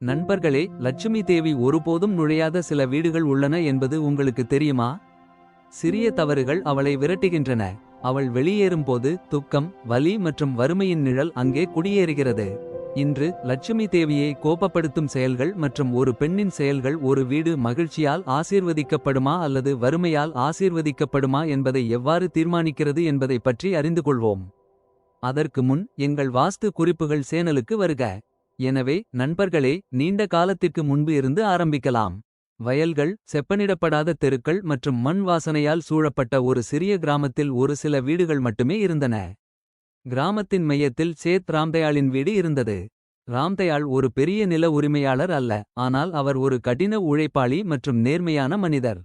நண்பர்களே லட்சுமி தேவி ஒருபோதும் நுழையாத சில வீடுகள் உள்ளன என்பது உங்களுக்கு தெரியுமா? சிறிய தவறுகள் அவளை விரட்டுகின்றன. அவள் வெளியேறும்போது துக்கம் வலி மற்றும் வறுமையின் நிழல் அங்கே குடியேறுகிறது. இன்று லட்சுமி தேவியை கோபப்படுத்தும் செயல்கள் மற்றும் ஒரு பெண்ணின் செயல்கள் ஒரு வீடு மகிழ்ச்சியால் ஆசீர்வதிக்கப்படுமா அல்லது வறுமையால் ஆசீர்வதிக்கப்படுமா என்பதை எவ்வாறு தீர்மானிக்கிறது என்பதை பற்றி அறிந்து கொள்வோம். அதற்கு முன் எங்கள் வாஸ்து குறிப்புகள் சேனலுக்கு வருக. எனவே நண்பர்களே நீண்ட காலத்திற்கு முன்பு இருந்து ஆரம்பிக்கலாம். வயல்கள் செப்பனிடப்படாத தெருக்கள் மற்றும் மண் வாசனையால் சூழப்பட்ட ஒரு சிறிய கிராமத்தில் ஒரு சில வீடுகள் மட்டுமே இருந்தன. கிராமத்தின் மையத்தில் சேத் ராம்தயாளின் வீடு இருந்தது. ராம்தயாள் ஒரு பெரிய நில உரிமையாளர் அல்ல ஆனால் அவர் ஒரு கடின உழைப்பாளி மற்றும் நேர்மையான மனிதர்.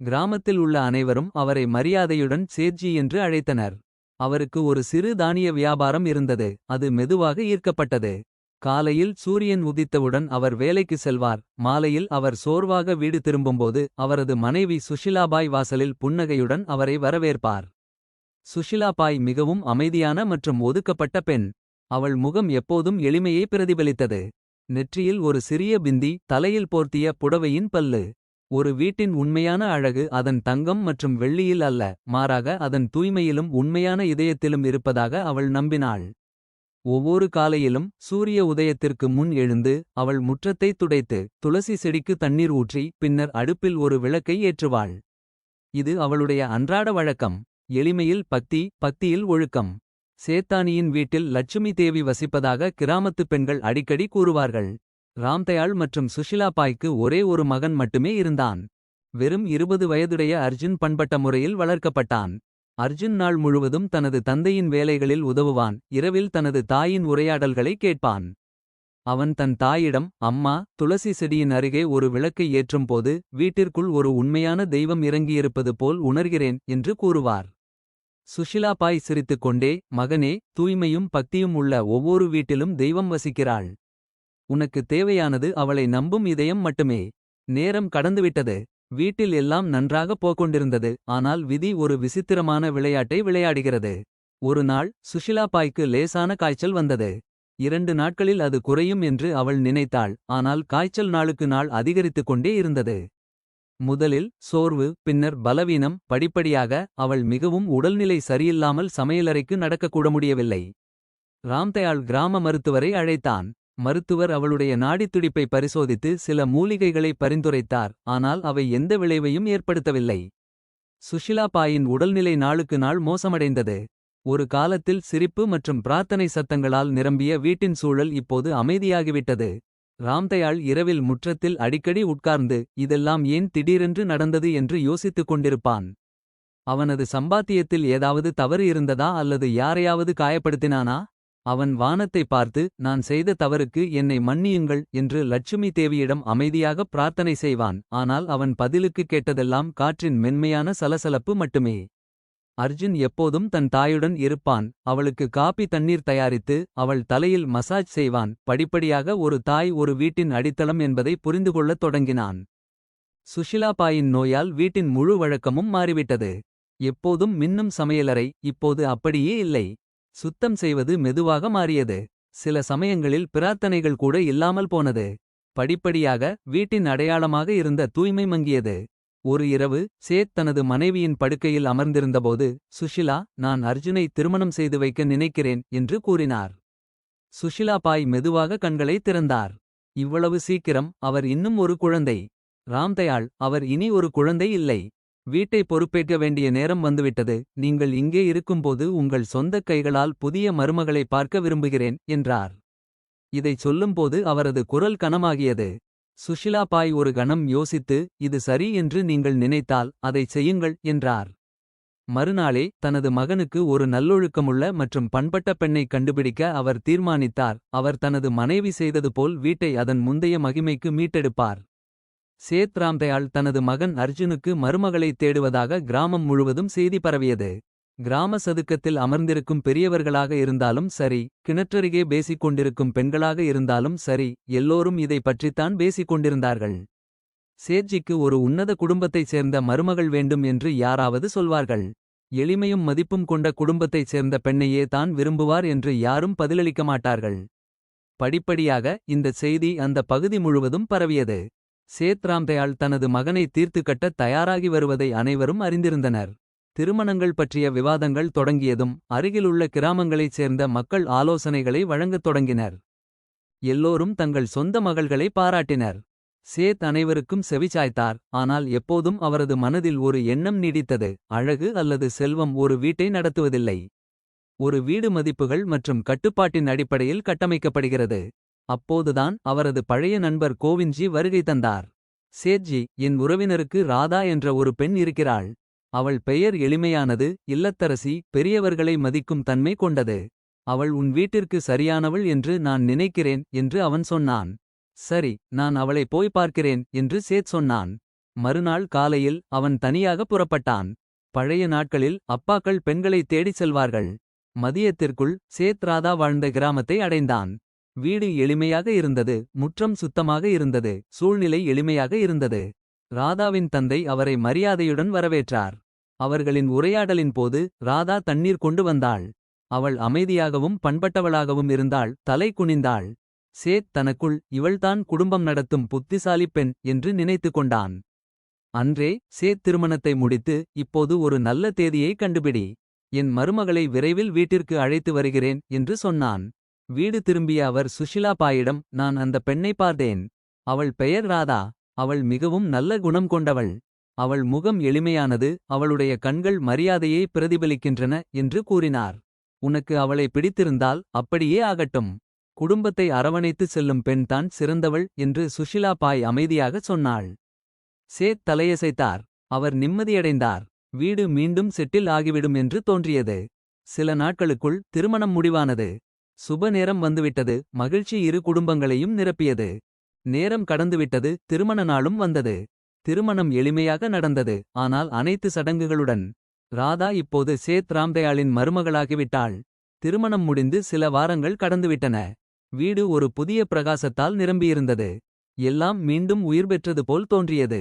கிராமத்தில் உள்ள அனைவரும் அவரை மரியாதையுடன் சேத்ஜி என்று அழைத்தனர். அவருக்கு ஒரு சிறு தானிய வியாபாரம் இருந்தது அது மெதுவாக ஈர்க்கப்பட்டது. காலையில் சூரியன் உதித்தவுடன் அவர் வேலைக்கு செல்வார். மாலையில் அவர் சோர்வாக வீடு திரும்பும்போது அவரது மனைவி சுஷிலாபாய் வாசலில் புன்னகையுடன் அவரை வரவேற்பார். சுஷிலாபாய் மிகவும் அமைதியான மற்றும் ஒதுக்கப்பட்ட பெண். அவள் முகம் எப்போதும் எளிமையை பிரதிபலித்தது. நெற்றியில் ஒரு சிறிய பிந்தி தலையில் போர்த்திய புடவையின் பல்லு. ஒரு வீட்டின் உண்மையான அழகு அதன் தங்கம் மற்றும் வெள்ளியில் அல்ல மாறாக அதன் தூய்மையிலும் உண்மையான இதயத்திலும் இருப்பதாக அவள் நம்பினாள். ஒவ்வொரு காலையிலும் சூரிய உதயத்திற்கு முன் எழுந்து அவள் முற்றத்தை துடைத்து துளசி செடிக்கு தண்ணீர் ஊற்றி பின்னர் அடுப்பில் ஒரு விளக்கை ஏற்றுவாள். இது அவளுடைய அன்றாட வழக்கம். எளிமையில் பக்தி பக்தியில் ஒழுக்கம். சேத்தானியின் வீட்டில் லட்சுமி தேவி வசிப்பதாக கிராமத்துப் பெண்கள் அடிக்கடி கூறுவார்கள். ராம்தயாள் மற்றும் சுஷிலா பாய்க்கு ஒரே ஒரு மகன் மட்டுமே இருந்தான். வெறும் இருபது வயதுடைய அர்ஜுன் பண்பட்ட முறையில் வளர்க்கப்பட்டான். அர்ஜுன் நாள் முழுவதும் தனது தந்தையின் வேலைகளில் உதவுவான். இரவில் தனது தாயின் உரையாடல்களை கேட்பான். அவன் தன் தாயிடம் அம்மா துளசி செடியின் அருகே ஒரு விளக்கை ஏற்றும்போது வீட்டிற்குள் ஒரு உண்மையான தெய்வம் இறங்கியிருப்பது போல் உணர்கிறேன் என்று கூறுவார். சுஷிலாபாய் சிரித்துக்கொண்டே மகனே தூய்மையும் பக்தியும் உள்ள ஒவ்வொரு வீட்டிலும் தெய்வம் வசிக்கிறாள். உனக்கு தேவையானது அவளை நம்பும் இதயம் மட்டுமே. நேரம் கடந்துவிட்டது. வீட்டில் எல்லாம் நன்றாக போக்கொண்டிருந்தது ஆனால் விதி ஒரு விசித்திரமான விளையாட்டை விளையாடுகிறது. ஒரு நாள் சுஷிலா பாய்க்கு லேசான காய்ச்சல் வந்தது. இரண்டு நாட்களில் அது குறையும் என்று அவள் நினைத்தாள். ஆனால் காய்ச்சல் நாளுக்கு நாள் அதிகரித்துக் கொண்டே இருந்தது. முதலில் சோர்வு பின்னர் பலவீனம் படிப்படியாக அவள் மிகவும் உடல்நிலை சரியில்லாமல் சமையலறைக்கு நடக்கக்கூட முடியவில்லை. ராம்தயாள் கிராம மருத்துவரை அழைத்தான். மருத்துவர் அவளுடைய நாடித்துடிப்பை பரிசோதித்து சில மூலிகைகளை பரிந்துரைத்தார் ஆனால் அவை எந்த விளைவையும் ஏற்படுத்தவில்லை. சுஷிலா பாயின் உடல்நிலை நாளுக்கு நாள் மோசமடைந்தது. ஒரு காலத்தில் சிரிப்பு மற்றும் பிரார்த்தனை சத்தங்களால் நிரம்பிய வீட்டின் சூழல் இப்போது அமைதியாகிவிட்டது. ராம்தயாள் இரவில் முற்றத்தில் அடிக்கடி உட்கார்ந்து இதெல்லாம் ஏன் திடீரென்று நடந்தது? என்று யோசித்துக் கொண்டிருப்பான். அவனது சம்பாத்தியத்தில் ஏதாவது தவறு இருந்ததா அல்லது யாரையாவது காயப்படுத்தினானா? அவன் வானத்தை பார்த்து நான் செய்த தவறுக்கு என்னை மன்னியுங்கள் என்று லட்சுமி தேவியிடம் அமைதியாக பிரார்த்தனை செய்வான். ஆனால் அவன் பதிலுக்கு கேட்டதெல்லாம் காற்றின் மென்மையான சலசலப்பு மட்டுமே. அர்ஜுன் எப்போதும் தன் தாயுடன் இருப்பான். அவளுக்கு காபி தண்ணீர் தயாரித்து அவள் தலையில் மசாஜ் செய்வான். படிப்படியாக ஒரு தாய் ஒரு வீட்டின் அடித்தளம் என்பதை புரிந்துகொள்ளத் தொடங்கினான். சுஷிலாபாயின் நோயால் வீட்டின் முழு வழக்கமும் மாறிவிட்டது. எப்போதும் மின்னும் சமையலறை இப்போது அப்படியே இல்லை. சுத்தம் செய்வது மெதுவாக மாறியது. சில சமயங்களில் பிரார்த்தனைகள் கூட இல்லாமல் போனது. படிப்படியாக வீட்டின் அடையாளமாக இருந்த தூய்மை மங்கியது. ஒரு இரவு சேத் தனது மனைவியின் படுக்கையில் அமர்ந்திருந்தபோது சுஷிலா நான் அர்ஜுனை திருமணம் செய்து வைக்க நினைக்கிறேன் என்று கூறினார். சுஷிலா பாய் மெதுவாக கண்களை திறந்தார். இவ்வளவு சீக்கிரம் அவர் இன்னும் ஒரு குழந்தை. ராம்தயாள் அவர் இனி ஒரு குழந்தை இல்லை. வீட்டை பொறுப்பேற்க வேண்டிய நேரம் வந்துவிட்டது. நீங்கள் இங்கே இருக்கும்போது உங்கள் சொந்தக் கைகளால் புதிய மருமகளை பார்க்க விரும்புகிறேன் என்றார். இதைச் சொல்லும்போது அவரது குரல் கனமாகியது. சுஷிலா பாய் ஒரு கணம் யோசித்து இது சரி என்று நீங்கள் நினைத்தால் அதைச் செய்யுங்கள் என்றார். மறுநாளே தனது மகனுக்கு ஒரு நல்லொழுக்கமுள்ள மற்றும் பண்பட்ட பெண்ணை கண்டுபிடிக்க அவர் தீர்மானித்தார். அவர் தனது மனைவி செய்தது போல் வீட்டை அதன் முந்தைய மகிமைக்கு மீட்டெடுப்பார். சேத் ராம்தயாள் தனது மகன் அர்ஜுனுக்கு மருமகளை தேடுவதாக கிராமம் முழுவதும் செய்தி பரவியது. கிராம சதுக்கத்தில் அமர்ந்திருக்கும் பெரியவர்களாக இருந்தாலும் சரி கிணற்றருகே பேசிக் கொண்டிருக்கும் பெண்களாக இருந்தாலும் சரி எல்லோரும் இதை பற்றித்தான் பேசிக் கொண்டிருந்தார்கள். சேட்ஜிக்கு ஒரு உன்னத குடும்பத்தைச் சேர்ந்த மருமகள் வேண்டும் என்று யாராவது சொல்வார்கள். எளிமையும் மதிப்பும் கொண்ட குடும்பத்தைச் சேர்ந்த பெண்ணையே தான் விரும்புவார் என்று யாரும் பதிலளிக்க மாட்டார்கள். படிப்படியாக இந்த செய்தி அந்த பகுதி முழுவதும் பரவியது. சேத்ராம்தயாள் தனது மகனை தீர்த்து கட்டத் தயாராகி வருவதை அனைவரும் அறிந்திருந்தனர். திருமணங்கள் பற்றிய விவாதங்கள் தொடங்கியதும் அருகிலுள்ள கிராமங்களைச் சேர்ந்த மக்கள் ஆலோசனைகளை வழங்கத் தொடங்கினர். எல்லோரும் தங்கள் சொந்த மகள்களை பாராட்டினர். சேத் அனைவருக்கும் செவிச்சாய்த்தார் ஆனால் எப்போதும் அவரது மனதில் ஒரு எண்ணம் நீடித்தது அழகு அல்லது செல்வம் ஒரு வீட்டை நடத்துவதில்லை. ஒரு வீடு மதிப்புகள் மற்றும் கட்டுப்பாட்டின் அடிப்படையில் கட்டமைக்கப்படுகிறது. அப்போதுதான் அவரது பழைய நண்பர் கோவிந்த்ஜி வருகை தந்தார். சேத்ஜி என் உறவினருக்கு ராதா என்ற ஒரு பெண் இருக்கிறாள். அவள் பெயர் எளிமையானது இல்லத்தரசி பெரியவர்களை மதிக்கும் தன்மை கொண்டது. அவள் உன் வீட்டிற்கு சரியானவள் என்று நான் நினைக்கிறேன் என்று அவன் சொன்னான். சரி நான் அவளை போய் பார்க்கிறேன் என்று சேத் சொன்னான். மறுநாள் காலையில் அவன் தனியாக புறப்பட்டான். பழைய நாட்களில் அப்பாக்கள் பெண்களை தேடிச் செல்வார்கள். மதியத்திற்குள் சேத் ராதா வாழ்ந்த கிராமத்தை அடைந்தான். வீடு எளிமையாக இருந்தது முற்றம் சுத்தமாக இருந்தது சூழ்நிலை எளிமையாக இருந்தது. ராதாவின் தந்தை அவரை மரியாதையுடன் வரவேற்றார். அவர்களின் உரையாடலின் போது ராதா தண்ணீர் கொண்டு வந்தாள். அவள் அமைதியாகவும் பண்பட்டவளாகவும் இருந்தாள் தலை குனிந்தாள். சேத் தனக்குள் இவள்தான் குடும்பம் நடத்தும் புத்திசாலி பெண் என்று நினைத்து கொண்டான். அன்றே சேத் திருமணத்தை முடித்து இப்போது ஒரு நல்ல தேதியை கண்டுபிடி. என் மருமகளை விரைவில் வீட்டிற்கு அழைத்து வருகிறேன் என்று சொன்னான். வீடு திரும்பிய அவர் சுஷிலா பாயிடம் நான் அந்த பெண்ணை பார்த்தேன். அவள் பெயர் ராதா. அவள் மிகவும் நல்ல குணம் கொண்டவள். அவள் முகம் எளிமையானது. அவளுடைய கண்கள் மரியாதையை பிரதிபலிக்கின்றன என்று கூறினார். உனக்கு அவளை பிடித்திருந்தால் அப்படியே ஆகட்டும். குடும்பத்தை அரவணைத்து செல்லும் பெண்தான் சிறந்தவள் என்று சுஷிலா பாய் அமைதியாக சொன்னாள். சேத் தலையசைத்தார். அவர் நிம்மதியடைந்தார். வீடு மீண்டும் செட்டில் ஆகிவிடும் என்று தோன்றியது. சில நாட்களுக்குள் திருமணம் முடிவானது. சுப நேரம் வந்துவிட்டது மகிழ்ச்சி இரு குடும்பங்களையும் நிரப்பியது. நேரம் கடந்துவிட்டது திருமண நாளும் வந்தது. திருமணம் எளிமையாக நடந்தது ஆனால் அனைத்து சடங்குகளுடன். ராதா இப்போது சேத் ராம்தயாளின் மருமகளாகிவிட்டாள். திருமணம் முடிந்து சில வாரங்கள் கடந்துவிட்டன. வீடு ஒரு புதிய பிரகாசத்தால் நிரம்பியிருந்தது. எல்லாம் மீண்டும் உயிர் பெற்றது போல் தோன்றியது.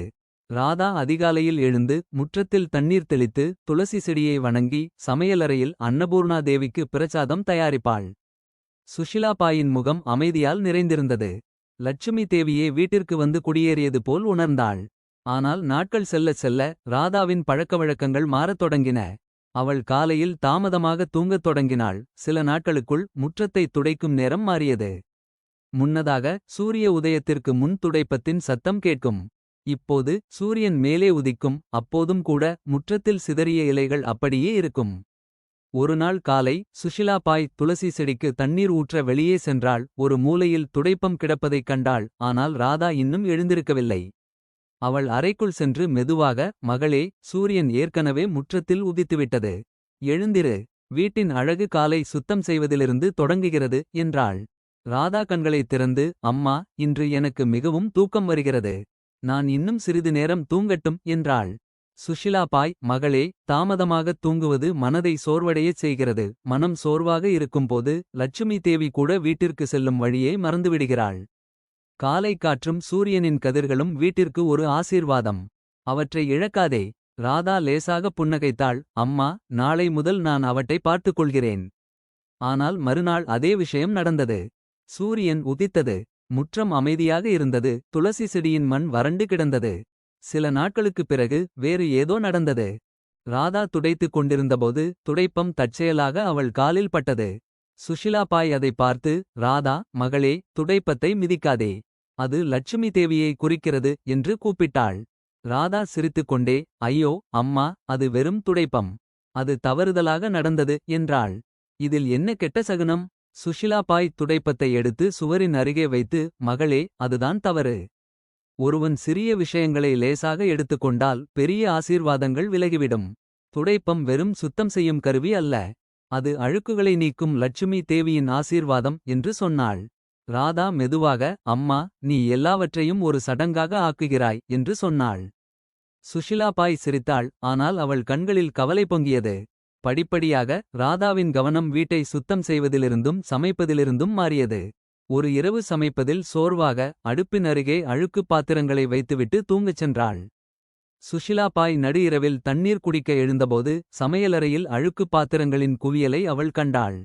ராதா அதிகாலையில் எழுந்து முற்றத்தில் தண்ணீர் தெளித்து துளசி செடியை வணங்கி சமையலறையில் அன்னபூர்ணா தேவிக்கு பிரசாதம் தயாரிப்பாள். சுஷிலாபாயின் முகம் அமைதியால் நிறைந்திருந்தது. லட்சுமி தேவியே வீட்டிற்கு வந்து குடியேறியது போல் உணர்ந்தாள். ஆனால் நாட்கள் செல்லச் செல்ல ராதாவின் பழக்கவழக்கங்கள் மாறத் தொடங்கின. அவள் காலையில் தாமதமாக தூங்கத் தொடங்கினாள். சில நாட்களுக்குள் முற்றத்தை துடைக்கும் நேரம் மாறியது. முன்னதாக சூரிய உதயத்திற்கு முன் துடைப்பத்தின் சத்தம் கேட்கும். இப்போது சூரியன் மேலே உதிக்கும் அப்போதும் கூட முற்றத்தில் சிதறிய இலைகள் அப்படியே இருக்கும். ஒருநாள் காலை சுஷிலா பாய் துளசி செடிக்கு தண்ணீர் ஊற்ற வெளியே சென்றாள். ஒரு மூலையில் துடைப்பம் கிடப்பதைக் கண்டாள். ஆனால் ராதா இன்னும் எழுந்திருக்கவில்லை. அவள் அறைக்குள் சென்று மெதுவாக மகளே சூரியன் ஏற்கனவே முற்றத்தில் உதித்துவிட்டது. எழுந்திரு. வீட்டின் அழகு காலை சுத்தம் செய்வதிலிருந்து தொடங்குகிறது என்றாள். ராதா கண்களைத் திறந்து அம்மா இன்று எனக்கு மிகவும் தூக்கம் வருகிறது. நான் இன்னும் சிறிது நேரம் தூங்கட்டும் என்றாள். சுஷிலா பாய் மகளே தாமதமாகத் தூங்குவது மனதை சோர்வடையச் செய்கிறது. மனம் சோர்வாக இருக்கும்போது லட்சுமி தேவி கூட வீட்டிற்கு செல்லும் வழியை மறந்துவிடுகிறாள். காலை காற்றும் சூரியனின் கதிர்களும் வீட்டிற்கு ஒரு ஆசீர்வாதம். அவற்றை இழக்காதே. ராதா லேசாக புன்னகைத்தாள் அம்மா நாளை முதல் நான் அவற்றை பார்த்துக் கொள்கிறேன் ஆனால் மறுநாள் அதே விஷயம் நடந்தது. சூரியன் உதித்தது. முற்றம் அமைதியாக இருந்தது. துளசி செடியின் மண் வறண்டு கிடந்தது. சில நாட்களுக்குப் பிறகு வேறு ஏதோ நடந்தது. ராதா துடைத்துக் கொண்டிருந்தபோது துடைப்பம் தற்செயலாக அவள் காலில் பட்டது. சுஷிலா பாய் அதை பார்த்து ராதா மகளே துடைப்பத்தை மிதிக்காதே. அது லட்சுமி தேவியை குறிக்கிறது என்று கூப்பிட்டாள். ராதா சிரித்துக்கொண்டே ஐயோ அம்மா அது வெறும் துடைப்பம். அது தவறுதலாக நடந்தது என்றாள். இதில் என்ன கெட்ட சகுனம்? சுஷிலா பாய் துடைப்பத்தை எடுத்து சுவரின் அருகே வைத்து மகளே அதுதான் தவறு. ஒருவன் சிறிய விஷயங்களை லேசாக எடுத்துக்கொண்டால் பெரிய ஆசீர்வாதங்கள் விலகிவிடும். துடைப்பம் வெறும் சுத்தம் செய்யும் கருவி அல்ல. அது அழுக்குகளை நீக்கும் லட்சுமி தேவியின் ஆசீர்வாதம் என்று சொன்னாள். ராதா மெதுவாக அம்மா நீ எல்லாவற்றையும் ஒரு சடங்காக ஆக்குகிறாய் என்று சொன்னாள். சுஷிலா பாய் சிரித்தாள் ஆனால் அவள் கண்களில் கவலை பொங்கியது. படிப்படியாக ராதாவின் கவனம் வீட்டை சுத்தம் செய்வதிலிருந்தும் சமைப்பதிலிருந்தும் மாறியது. ஒரு இரவு சமைப்பதில் சோர்வாக அடுப்பின் அருகே அழுக்குப் பாத்திரங்களை வைத்துவிட்டு தூங்கச் சென்றாள். சுஷிலா பாய் நடு இரவில் தண்ணீர் குடிக்க எழுந்தபோது சமையலறையில் அழுக்குப் பாத்திரங்களின் குவியலை அவள் கண்டாள்.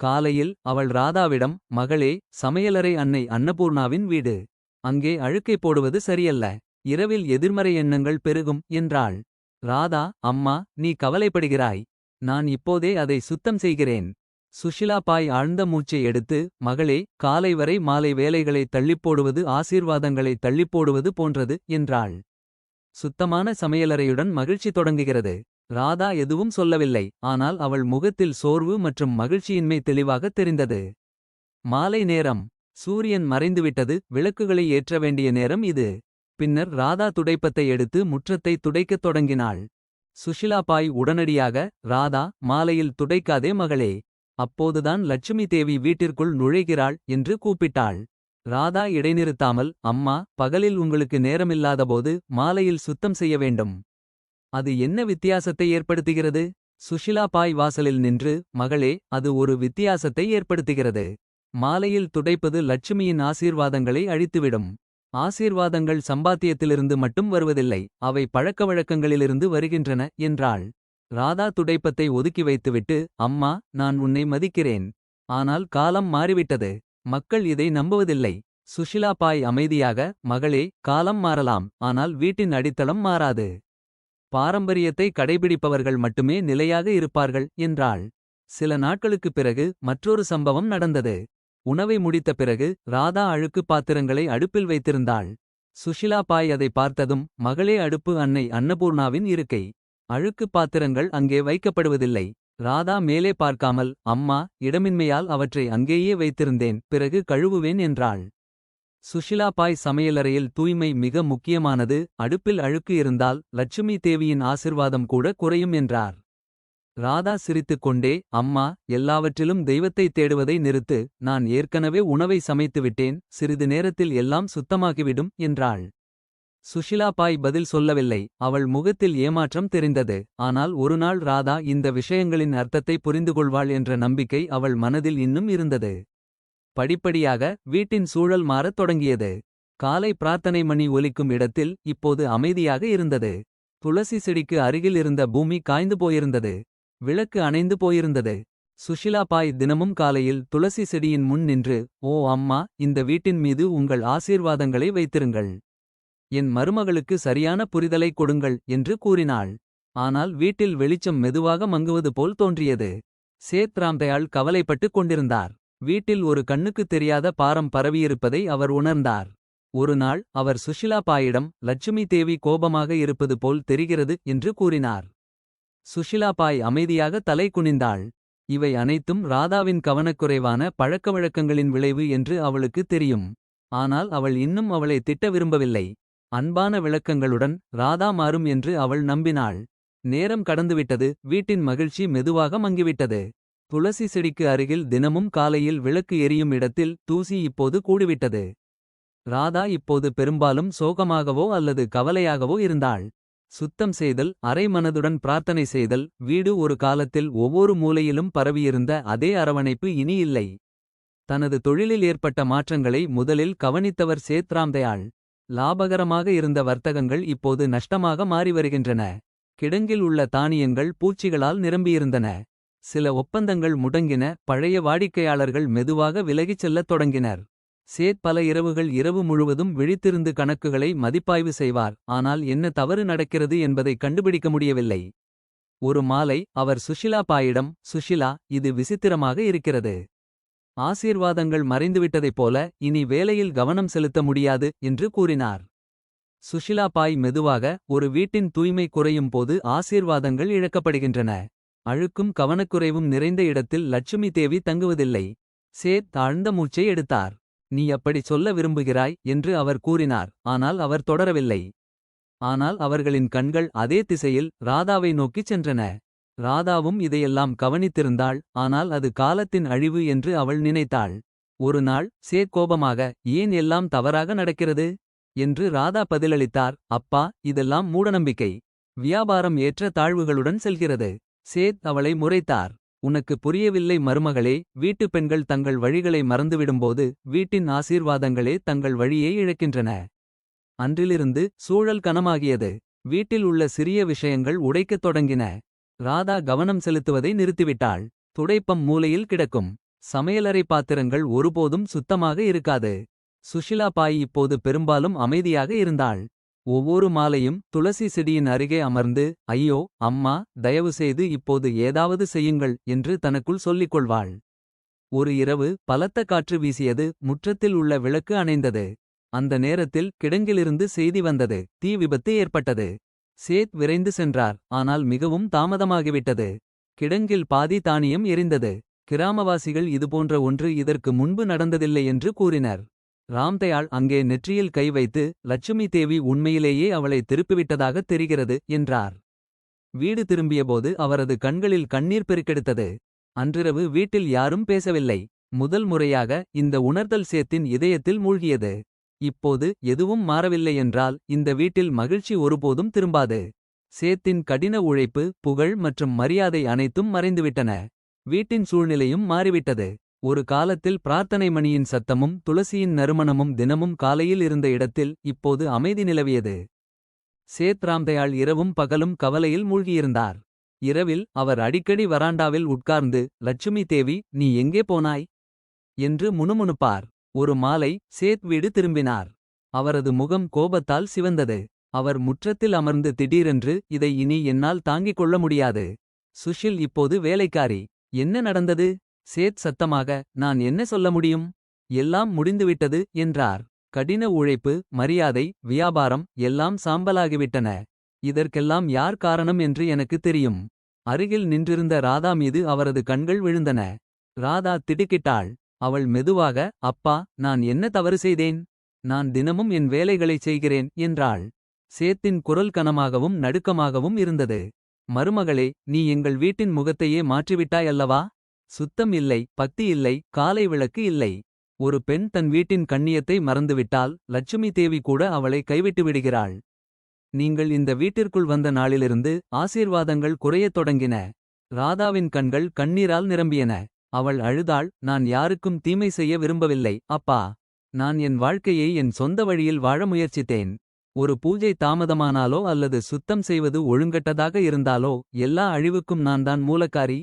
காலையில் அவள் ராதாவிடம் மகளே சமையலறை அன்னை அன்னபூர்ணாவின் வீடு. அங்கே அழுக்கை போடுவது சரியல்ல. இரவில் எதிர்மறை எண்ணங்கள் பெருகும் என்றாள். ராதா அம்மா நீ கவலைப்படுகிறாய். நான் இப்போதே அதை சுத்தம் செய்கிறேன். சுஷிலா பாய் ஆழ்ந்த மூச்சை எடுத்து மகளே காலை வரை மாலை வேலைகளை தள்ளிப்போடுவது ஆசீர்வாதங்களை தள்ளிப்போடுவது போன்றது என்றாள். சுத்தமான சமையலறையுடன் மகிழ்ச்சி தொடங்குகிறது. ராதா எதுவும் சொல்லவில்லை ஆனால் அவள் முகத்தில் சோர்வு மற்றும் மகிழ்ச்சியின்மை தெளிவாக தெரிந்தது. மாலை நேரம். சூரியன் மறைந்துவிட்டது விளக்குகளை ஏற்ற வேண்டிய நேரம் இது. பின்னர் ராதா துடைப்பத்தை எடுத்து முற்றத்தை துடைக்கத் தொடங்கினாள். சுஷிலா பாய் உடனடியாக ராதா மாலையில் துடைக்காதே மகளே அப்போதுதான் லட்சுமி தேவி வீட்டிற்குள் நுழைகிறாள் என்று கூப்பிட்டாள். ராதா இடைநிறுத்தாமல் அம்மா பகலில் உங்களுக்கு நேரமில்லாதபோது மாலையில் சுத்தம் செய்ய வேண்டும். அது என்ன வித்தியாசத்தை ஏற்படுத்துகிறது? சுஷிலா பாய் வாசலில் நின்று மகளே அது ஒரு வித்தியாசத்தை ஏற்படுத்துகிறது. மாலையில் துடைப்பது லட்சுமியின் ஆசீர்வாதங்களை அழித்துவிடும். ஆசீர்வாதங்கள் சம்பாத்தியத்திலிருந்து மட்டும் வருவதில்லை அவை பழக்கவழக்கங்களிலிருந்து வருகின்றன என்றாள். ராதா துடைப்பத்தை ஒதுக்கி வைத்துவிட்டு அம்மா நான் உன்னை மதிக்கிறேன். ஆனால் காலம் மாறிவிட்டது. மக்கள் இதை நம்புவதில்லை. சுஷிலா பாய் அமைதியாக மகளே காலம் மாறலாம். ஆனால் வீட்டின் அடித்தளம் மாறாது. பாரம்பரியத்தை கடைபிடிப்பவர்கள் மட்டுமே நிலையாக இருப்பார்கள் என்றாள். சில நாட்களுக்குப் பிறகு மற்றொரு சம்பவம் நடந்தது. உணவை முடித்த பிறகு ராதா அழுக்கு பாத்திரங்களை அடுப்பில் வைத்திருந்தாள். சுஷிலா பாய் அதை பார்த்ததும் மகளே அடுப்பு அன்னை அன்னபூர்ணாவின் இருக்கை. அழுக்கு பாத்திரங்கள் அங்கே வைக்கப்படுவதில்லை. ராதா மேலே பார்க்காமல் அம்மா இடமின்மையால் அவற்றை அங்கேயே வைத்திருந்தேன் பிறகு கழுவுவேன் என்றாள். சுஷிலா பாய் சமையலறையில் தூய்மை மிக முக்கியமானது அடுப்பில் அழுக்கு இருந்தால் லட்சுமி தேவியின் ஆசிர்வாதம் கூட குறையும் என்றார். ராதா சிரித்துக் கொண்டே அம்மா எல்லாவற்றிலும் தெய்வத்தை தேடுவதை நிறுத்து நான் ஏற்கனவே உணவை சமைத்துவிட்டேன் சிறிது நேரத்தில் எல்லாம் சுத்தமாகிவிடும் என்றாள். சுஷிலா பாய் பதில் சொல்லவில்லை. அவள் முகத்தில் ஏமாற்றம் தெரிந்தது. ஆனால் ஒருநாள் ராதா இந்த விஷயங்களின் அர்த்தத்தை புரிந்துகொள்வாள் என்ற நம்பிக்கை அவள் மனதில் இன்னும் இருந்தது. படிப்படியாக வீட்டின் சூழல் மாறத் தொடங்கியது. காலை பிரார்த்தனை மணி ஒலிக்கும் இடத்தில் இப்போது அமைதியாக இருந்தது. துளசி செடிக்கு அருகில் இருந்த பூமி காய்ந்து போயிருந்தது. விளக்கு அணைந்து போயிருந்தது. சுஷிலா பாய் தினமும் காலையில் துளசி செடியின் முன் நின்று ஓ அம்மா இந்த வீட்டின் மீது உங்கள் ஆசீர்வாதங்களை வைத்திருங்கள். என் மருமகளுக்கு சரியான புரிதலை கொடுங்கள் என்று கூறினாள். ஆனால் வீட்டில் வெளிச்சம் மெதுவாக மங்குவது போல் தோன்றியது. சேத் கவலைப்பட்டு கவலைப்பட்டுக் கொண்டிருந்தார். வீட்டில் ஒரு கண்ணுக்குத் தெரியாத பாரம் பரவியிருப்பதை அவர் உணர்ந்தார். ஒருநாள் அவர் சுஷிலா பாயிடம் லட்சுமி தேவி கோபமாக இருப்பது போல் தெரிகிறது என்று கூறினார். சுஷிலா பாய் அமைதியாக தலை குனிந்தாள். இவை அனைத்தும் ராதாவின் கவனக்குறைவான பழக்கவழக்கங்களின் விளைவு என்று அவளுக்கு தெரியும். ஆனால் அவள் இன்னும் அவளை திட்ட விரும்பவில்லை. அன்பான விளக்கங்களுடன் ராதா மாறும் என்று அவள் நம்பினாள். நேரம் கடந்துவிட்டது. வீட்டின் மகிழ்ச்சி மெதுவாக மங்கிவிட்டது. துளசி செடிக்கு அருகில் தினமும் காலையில் விளக்கு எரியும் இடத்தில் தூசி இப்போது கூடிவிட்டது. ராதா இப்போது பெரும்பாலும் சோகமாகவோ அல்லது கவலையாகவோ இருந்தாள். சுத்தம் செய்தல் அரை மனதுடன் பிரார்த்தனை செய்தல் வீடு ஒரு காலத்தில் ஒவ்வொரு மூலையிலும் பரவியிருந்த அதே அரவணைப்பு இனி இல்லை. தனது தொழிலில் ஏற்பட்ட மாற்றங்களை முதலில் கவனித்தவர் சேத்ராம்தயாள். லாபகரமாக இருந்த வர்த்தகங்கள் இப்போது நஷ்டமாக மாறி வருகின்றன கிடங்கில் உள்ள தானியங்கள் பூச்சிகளால் நிரம்பியிருந்தன. சில ஒப்பந்தங்கள் முடங்கின பழைய வாடிக்கையாளர்கள் மெதுவாக விலகிச் செல்லத் தொடங்கினர். சேத் பல இரவுகள் இரவு முழுவதும் விழித்திருந்து கணக்குகளை மதிப்பாய்வு செய்வார் ஆனால் என்ன தவறு நடக்கிறது என்பதை கண்டுபிடிக்க முடியவில்லை. ஒரு மாலை அவர் சுஷிலா பாயிடம் சுஷிலா இது விசித்திரமாக இருக்கிறது. ஆசீர்வாதங்கள் மறைந்துவிட்டதைப் போல இனி வேலையில் கவனம் செலுத்த முடியாது என்று கூறினார். சுஷிலா பாய் மெதுவாக ஒரு வீட்டின் தூய்மை குறையும் போது ஆசீர்வாதங்கள் இழக்கப்படுகின்றன. அழுக்கும் கவனக்குறைவும் நிறைந்த இடத்தில் லட்சுமி தேவி தங்குவதில்லை. சேத் தாழ்ந்த மூச்சை எடுத்தார். நீ அப்படி சொல்ல விரும்புகிறாய் என்று அவர் கூறினார். ஆனால் அவர் தொடரவில்லை. ஆனால் அவர்களின் கண்கள் அதே திசையில் ராதாவை நோக்கிச் சென்றன. ராதாவும் இதையெல்லாம் கவனித்திருந்தாள் ஆனால் அது காலத்தின் அழிவு என்று அவள் நினைத்தாள். ஒரு நாள் சேத் கோபமாக ஏன் எல்லாம் தவறாக நடக்கிறது? என்று ராதா பதிலளித்தார் அப்பா இதெல்லாம் மூடநம்பிக்கை. வியாபாரம் ஏற்ற தாழ்வுகளுடன் செல்கிறது. சேத் அவளை முறைத்தார் உனக்கு புரியவில்லை மருமகளே வீட்டுப் பெண்கள் தங்கள் வழிகளை மறந்துவிடும்போது வீட்டின் ஆசீர்வாதங்களே தங்கள் வழியை இழக்கின்றன. அன்றிலிருந்து சூழல் கனமாகியது. வீட்டில் உள்ள சிறிய விஷயங்கள் உடைக்கத் தொடங்கின. ராதா கவனம் செலுத்துவதை நிறுத்திவிட்டாள். துடைப்பம் மூலையில் கிடக்கும். சமையலறை பாத்திரங்கள் ஒருபோதும் சுத்தமாக இருக்காது. சுஷிலா பாய் இப்போது பெரும்பாலும் அமைதியாக இருந்தாள். ஒவ்வொரு மாலையும் துளசி செடியின் அருகே அமர்ந்து ஐயோ அம்மா தயவு செய்து இப்போது ஏதாவது செய்யுங்கள் என்று தனக்குள் சொல்லிக் கொள்வாள். ஒரு இரவு பலத்த காற்று வீசியது முற்றத்தில் உள்ள விளக்கு அணைந்தது. அந்த நேரத்தில் கிடங்கிலிருந்து செய்தி வந்தது. தீ விபத்து ஏற்பட்டது. சேத் விரைந்து சென்றார். ஆனால் மிகவும் தாமதமாகிவிட்டது. கிடங்கில் பாதி தானியம் எரிந்தது. கிராமவாசிகள் இதுபோன்ற ஒன்று இதற்கு முன்பு நடந்ததில்லை என்று கூறினர். ராம்தயாள் அங்கே நெற்றியில் கை வைத்து லட்சுமி தேவி உண்மையிலேயே அவளை திருப்பிவிட்டதாக தெரிகிறது என்றார். வீடு திரும்பியபோது அவரது கண்களில் கண்ணீர் பெருக்கெடுத்தது. அன்றிரவு வீட்டில் யாரும் பேசவில்லை. முதல் முறையாக இந்த உணர்தல் சேத்தின் இதயத்தில் மூழ்கியது. இப்போது எதுவும் மாறவில்லையென்றால் இந்த வீட்டில் மகிழ்ச்சி ஒருபோதும் திரும்பாது. சேத்தின் கடின உழைப்பு புகழ் மற்றும் மரியாதை அனைத்தும் மறைந்துவிட்டன. வீட்டின் சூழ்நிலையும் மாறிவிட்டது. ஒரு காலத்தில் பிரார்த்தனை மணியின் சத்தமும் துளசியின் நறுமணமும் தினமும் காலையில் இருந்த இடத்தில் இப்போது அமைதி நிலவியது. சேத் ராம்தயாள் இரவும் பகலும் கவலையில் மூழ்கியிருந்தார். இரவில் அவர் அடிக்கடி வராண்டாவில் உட்கார்ந்து லட்சுமி தேவி நீ எங்கே போனாய்? என்று முணுமுணுப்பார். ஒரு மாலை சேத் வீடு திரும்பினார். அவரது முகம் கோபத்தால் சிவந்தது. அவர் முற்றத்தில் அமர்ந்து திடீரென்று இதை இனி என்னால் தாங்கிக் கொள்ள முடியாது. சுஷில் இப்போது வேலைக்காரி. என்ன நடந்தது? சேத் சத்தமாக நான் என்ன சொல்ல முடியும்? எல்லாம் முடிந்துவிட்டது என்றார். கடின உழைப்பு மரியாதை வியாபாரம் எல்லாம் சாம்பலாகிவிட்டன. இதற்கெல்லாம் யார் காரணம் என்று எனக்கு தெரியும். அருகில் நின்றிருந்த ராதா மீது அவரது கண்கள் விழுந்தன. ராதா திடுக்கிட்டாள். அவள் மெதுவாக அப்பா நான் என்ன தவறு செய்தேன்? நான் தினமும் என் வேலைகளைச் செய்கிறேன் என்றாள். சேத்தின் குரல் கனமாகவும் நடுக்கமாகவும் இருந்தது. மருமகளே நீ எங்கள் வீட்டின் முகத்தையே மாற்றிவிட்டாய் அல்லவா? சுத்தம் இல்லை பக்தி இல்லை காலை விளக்கு இல்லை. ஒரு பெண் தன் வீட்டின் கண்ணியத்தை மறந்துவிட்டால் லட்சுமி தேவி கூட அவளை கைவிட்டு விடுகிறாள். நீங்கள் இந்த வீட்டிற்குள் வந்த நாளிலிருந்து ஆசீர்வாதங்கள் குறையத் தொடங்கின. ராதாவின் கண்கள் கண்ணீரால் நிரம்பியன. அவள் அழுதாள் நான் யாருக்கும் தீமை செய்ய விரும்பவில்லை அப்பா. நான் என் வாழ்க்கையை என் சொந்த வழியில் வாழ முயற்சித்தேன். ஒரு பூஜை தாமதமானாலோ அல்லது சுத்தம் செய்வது ஒழுங்கட்டதாக இருந்தாலோ எல்லா அழிவுக்கும் நான் தான் மூலக்காரி.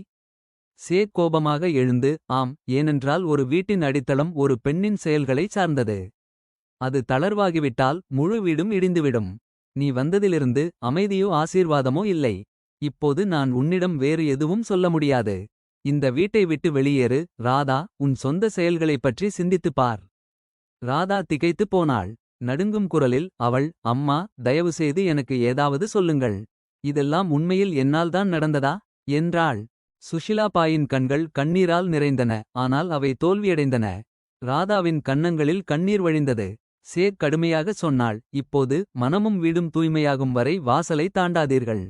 சேத் கோபமாக எழுந்து ஆம் ஏனென்றால் ஒரு வீட்டின் அடித்தளம் ஒரு பெண்ணின் செயல்களை சார்ந்தது. அது தளர்வாகிவிட்டால் முழு வீடும் இடிந்துவிடும். நீ வந்ததிலிருந்து அமைதியோ ஆசீர்வாதமோ இல்லை. இப்போது நான் உன்னிடம் வேறு எதுவும் சொல்ல முடியாது. இந்த வீட்டை விட்டு வெளியேறு ராதா உன் சொந்த செயல்களைப் பற்றி சிந்தித்துப் பார். ராதா திகைத்துப் போனாள். நடுங்கும் குரலில் அவள் அம்மா தயவுசெய்து எனக்கு ஏதாவது சொல்லுங்கள். இதெல்லாம் உண்மையில் என்னால்தான் நடந்ததா? என்றாள். சுஷிலா பாயின் கண்கள் கண்ணீரால் நிறைந்தன ஆனால் அவை தோல்வியடைந்தன. ராதாவின் கன்னங்களில் கண்ணீர் வழிந்தது. சே கடுமையாக சொன்னாள் இப்போது மனமும் வீடும் தூய்மையாகும் வரை வாசலை தாண்டாதீர்கள்.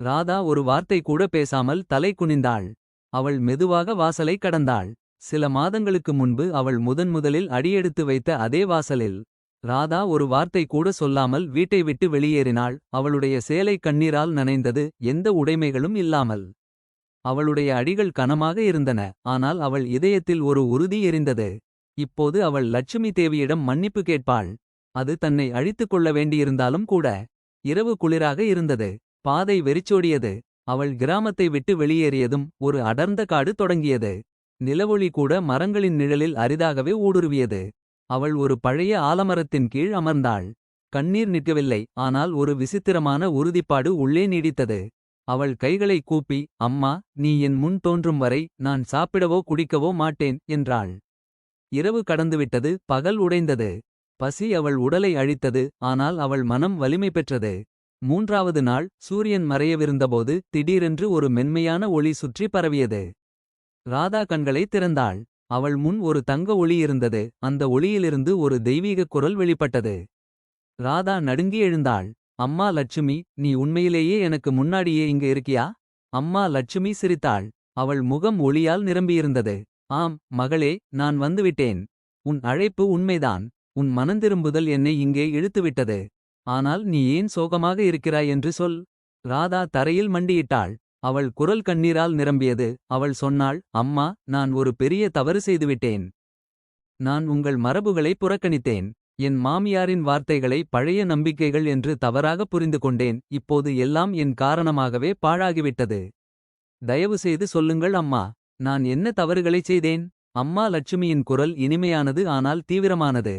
ராதா ஒரு வார்த்தை கூட பேசாமல் தலை குனிந்தாள். அவள் மெதுவாக வாசலை கடந்தாள். சில மாதங்களுக்கு முன்பு அவள் முதன்முதலில் அடியெடுத்து வைத்த அதே வாசலில் ராதா ஒரு வார்த்தை கூட சொல்லாமல் வீட்டை விட்டு வெளியேறினாள். அவளுடைய சேலை கண்ணீரால் நனைந்தது எந்த உடைமைகளும் இல்லாமல். அவளுடைய அடிகள் கனமாக இருந்தன ஆனால் அவள் இதயத்தில் ஒரு உறுதி எரிந்தது. இப்போது அவள் லட்சுமி தேவியிடம் மன்னிப்பு கேட்பாள். அது தன்னை அழித்துக் கொள்ள வேண்டியிருந்தாலும் கூட இரவு குளிராக இருந்தது. பாதை வெறிச்சோடியது. அவள் கிராமத்தை விட்டு வெளியேறியதும் ஒரு அடர்ந்த காடு தொடங்கியது. நிலவொளி கூட மரங்களின் நிழலில் அரிதாகவே ஊடுருவியது. அவள் ஒரு பழைய ஆலமரத்தின் கீழ் அமர்ந்தாள். கண்ணீர் நிற்கவில்லை ஆனால் ஒரு விசித்திரமான உறுதிப்பாடு உள்ளே நீடித்தது. அவள் கைகளை கூப்பி அம்மா நீ என் முன் தோன்றும் வரை நான் சாப்பிடவோ குடிக்கவோ மாட்டேன் என்றாள். இரவு கடந்துவிட்டது பகல் உடைந்தது. பசி அவள் உடலை அழித்தது ஆனால் அவள் மனம் வலிமை பெற்றது. மூன்றாவது நாள் சூரியன் மறையவிருந்தபோது திடீரென்று ஒரு மென்மையான ஒளி சுற்றி பரவியது. ராதா கண்களை திறந்தாள். அவள் முன் ஒரு தங்க ஒளி இருந்தது. அந்த ஒளியிலிருந்து ஒரு தெய்வீகக் குரல் வெளிப்பட்டது. ராதா நடுங்கி எழுந்தாள். அம்மா லட்சுமி நீ உண்மையிலேயே எனக்கு முன்னாடியே இங்க இருக்கியா? அம்மா லட்சுமி சிரித்தாள். அவள் முகம் ஒளியால் நிரம்பியிருந்தது. ஆம் மகளே நான் வந்துவிட்டேன். உன் அழைப்பு உண்மைதான். உன் மனந்திரும்புதல் என்னை இங்கே இழுத்துவிட்டது. ஆனால் நீ ஏன் சோகமாக இருக்கிறாய் என்று சொல். ராதா தரையில் மண்டியிட்டாள். அவள் குரல் கண்ணீரால் நிரம்பியது. அவள் சொன்னாள் அம்மா நான் ஒரு பெரிய தவறு செய்துவிட்டேன். நான் உங்கள் மரபுகளை புறக்கணித்தேன். என் மாமியாரின் வார்த்தைகளை பழைய நம்பிக்கைகள் என்று தவறாக புரிந்து கொண்டேன். இப்போது எல்லாம் என் காரணமாகவே பாழாகிவிட்டது. தயவுசெய்து சொல்லுங்கள் அம்மா நான் என்ன தவறுகளைச் செய்தேன்? அம்மா லட்சுமியின் குரல் இனிமையானது ஆனால் தீவிரமானது.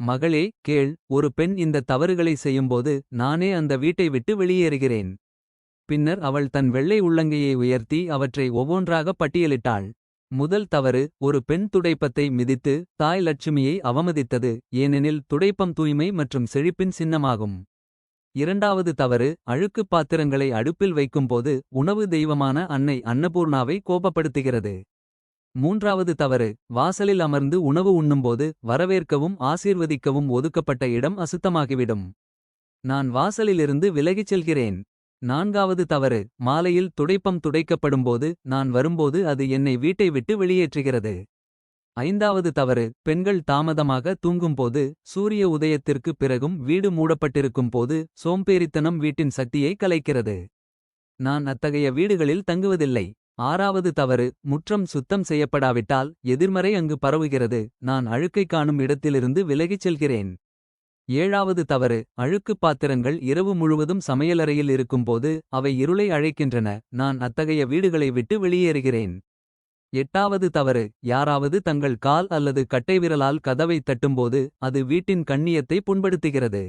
மகளே கேள் ஒரு பெண் இந்த தவறுகளை செய்யும்போது நானே அந்த வீட்டை விட்டு வெளியேறுகிறேன். பின்னர் அவள் தன் வெள்ளை உள்ளங்கையை உயர்த்தி அவற்றை ஒவ்வொன்றாக பட்டியலிட்டாள். முதல் தவறு ஒரு பெண் துடைப்பத்தை மிதித்து தாய் லட்சுமியை அவமதித்தது ஏனெனில் துடைப்பம் தூய்மை மற்றும் செழிப்பின் சின்னமாகும். இரண்டாவது தவறு அழுக்குப் பாத்திரங்களை அடுப்பில் வைக்கும்போது உணவு தெய்வமான அன்னை அன்னபூர்ணாவை கோபப்படுத்துகிறது. மூன்றாவது தவறு வாசலில் அமர்ந்து உணவு உண்ணும்போது வரவேற்கவும் ஆசீர்வதிக்கவும் ஒதுக்கப்பட்ட இடம் அசுத்தமாகிவிடும். நான் வாசலிலிருந்து விலகிச் செல்கிறேன். நான்காவது தவறு மாலையில் துடைப்பம் துடைக்கப்படும்போது நான் வரும்போது அது என்னை வீட்டை விட்டு வெளியேற்றுகிறது. ஐந்தாவது தவறு பெண்கள் தாமதமாக தூங்கும்போது சூரிய உதயத்திற்கு பிறகும் வீடு மூடப்பட்டிருக்கும் போது சோம்பேறித்தனம் வீட்டின் சக்தியை கலைக்கிறது. நான் அத்தகைய வீடுகளில் தங்குவதில்லை. ஆறாவது தவறு முற்றம் சுத்தம் செய்யப்படாவிட்டால் எதிர்மறை அங்கு பரவுகிறது நான் அழுக்கை காணும் இடத்திலிருந்து விலகிச் செல்கிறேன். ஏழாவது தவறு அழுக்குப் பாத்திரங்கள் இரவு முழுவதும் சமையலறையில் இருக்கும்போது அவை இருளை அழைக்கின்றன நான் அத்தகைய வீடுகளை விட்டு வெளியேறுகிறேன். எட்டாவது தவறு யாராவது தங்கள் கால் அல்லது கட்டைவிரலால் கதவை தட்டும்போது அது வீட்டின் கண்ணியத்தை புண்படுத்துகிறது.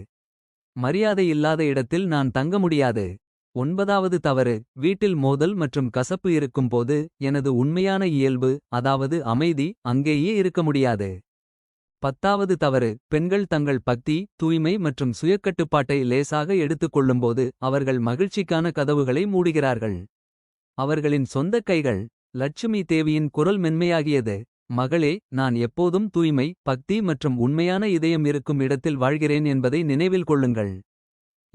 மரியாதை இல்லாத இடத்தில் நான் தங்க முடியாது. ஒன்பதாவது தவறு வீட்டில் மோதல் மற்றும் கசப்பு இருக்கும்போது எனது உண்மையான இயல்பு அதாவது அமைதி அங்கேயே இருக்க முடியாது. பத்தாவது தவறு பெண்கள் தங்கள் பக்தி தூய்மை மற்றும் சுயக்கட்டுப்பாட்டை லேசாக எடுத்துக் கொள்ளும்போது அவர்கள் மகிழ்ச்சிக்கான கதவுகளை மூடுகிறார்கள். அவர்களின் சொந்த கைகள் லட்சுமி தேவியின் குரல் மென்மையாகியது. மகளே நான் எப்போதும் தூய்மை பக்தி மற்றும் உண்மையான இதயம் இருக்கும் இடத்தில் வாழ்கிறேன் என்பதை நினைவில் கொள்ளுங்கள்.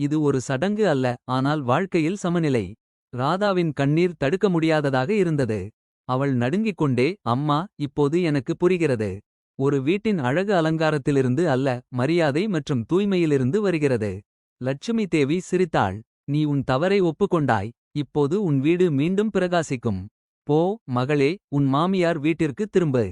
இது ஒரு சடங்கு அல்ல ஆனால் வாழ்க்கையில் சமநிலை. ராதாவின் கண்ணீர் தடுக்க முடியாததாக இருந்தது. அவள் நடுங்கிக் கொண்டே அம்மா இப்போது எனக்கு புரிகிறது. ஒரு வீட்டின் அழகு அலங்காரத்திலிருந்து அல்ல மரியாதை மற்றும் தூய்மையிலிருந்து வருகிறது. லட்சுமி தேவி சிரித்தாள் நீ உன் தவறை ஒப்புக்கொண்டாய். இப்போது உன் வீடு மீண்டும் பிரகாசிக்கும். போ மகளே உன் மாமியார் வீட்டிற்கு திரும்பு.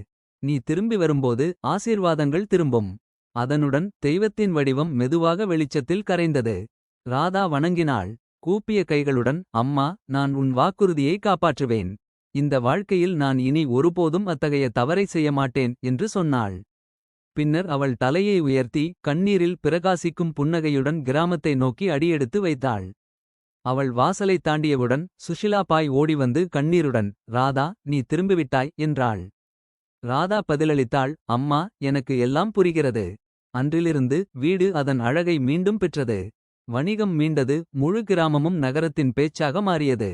நீ திரும்பி வரும்போது ஆசீர்வாதங்கள் திரும்பும். அதனுடன் தெய்வத்தின் வடிவம் மெதுவாக வெளிச்சத்தில் கரைந்தது. ராதா வணங்கினாள் கூப்பிய கைகளுடன் அம்மா நான் உன் வாக்குறுதியை காப்பாற்றுவேன். இந்த வாழ்க்கையில் நான் இனி ஒருபோதும் அத்தகைய தவறை செய்ய மாட்டேன் என்று சொன்னாள். பின்னர் அவள் தலையை உயர்த்தி கண்ணீரில் பிரகாசிக்கும் புன்னகையுடன் கிராமத்தை நோக்கி அடியெடுத்து வைத்தாள். அவள் வாசலை தாண்டியவுடன் சுஷிலா பாய் ஓடிவந்து கண்ணீருடன் ராதா நீ திரும்பிவிட்டாய் என்றாள். ராதா பதிலளித்தாள் அம்மா எனக்கு எல்லாம் புரிகிறது. அன்றிலிருந்து வீடு அதன் அழகை மீண்டும் பெற்றது. வணிகம் மீண்டது முழு கிராமமும் நகரத்தின் பேச்சாக மாறியது.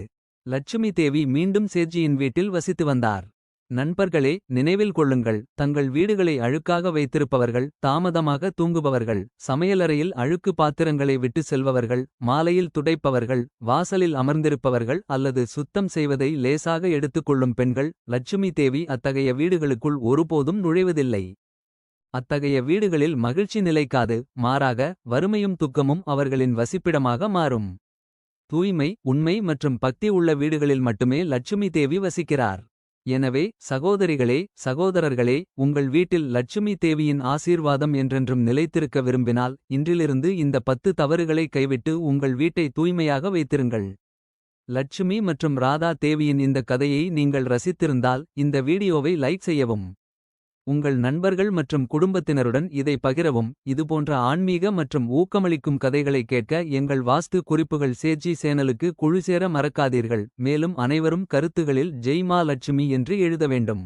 லட்சுமி தேவி மீண்டும் சேர்ஜியின் வீட்டில் வசித்து வந்தார். நண்பர்களே நினைவில் கொள்ளுங்கள் தங்கள் வீடுகளை அழுக்காக வைத்திருப்பவர்கள் தாமதமாக தூங்குபவர்கள் சமையலறையில் அழுக்கு பாத்திரங்களை விட்டு செல்பவர்கள் மாலையில் துடைப்பவர்கள் வாசலில் அமர்ந்திருப்பவர்கள் அல்லது சுத்தம் செய்வதை லேசாக எடுத்துக்கொள்ளும் பெண்கள் லட்சுமி தேவி அத்தகைய வீடுகளுக்குள் ஒருபோதும் நுழைவதில்லை. அத்தகைய வீடுகளில் மகிழ்ச்சி நிலைக்காது மாறாக வறுமையும் துக்கமும் அவர்களின் வசிப்பிடமாக மாறும். தூய்மை உண்மை மற்றும் பக்தி உள்ள வீடுகளில் மட்டுமே லட்சுமி தேவி வசிக்கிறார். எனவே சகோதரிகளே சகோதரர்களே உங்கள் வீட்டில் லட்சுமி தேவியின் ஆசீர்வாதம் என்றென்றும் நிலைத்திருக்க விரும்பினால் இன்றிலிருந்து இந்த பத்து தவறுகளை கைவிட்டு உங்கள் வீட்டை தூய்மையாக வைத்திருங்கள். லட்சுமி மற்றும் ராதா தேவியின் இந்த கதையை நீங்கள் ரசித்திருந்தால் இந்த வீடியோவை லைக் செய்யவும். உங்கள் நண்பர்கள் மற்றும் குடும்பத்தினருடன் இதை பகிரவும். இதுபோன்ற ஆன்மீக மற்றும் ஊக்கமளிக்கும் கதைகளை கேட்க எங்கள் வாஸ்து குறிப்புகள் சேஜி சேனலுக்கு குழுசேர மறக்காதீர்கள். மேலும் அனைவரும் கருத்துகளில் ஜெய் மா லட்சுமி என்று எழுத வேண்டும்.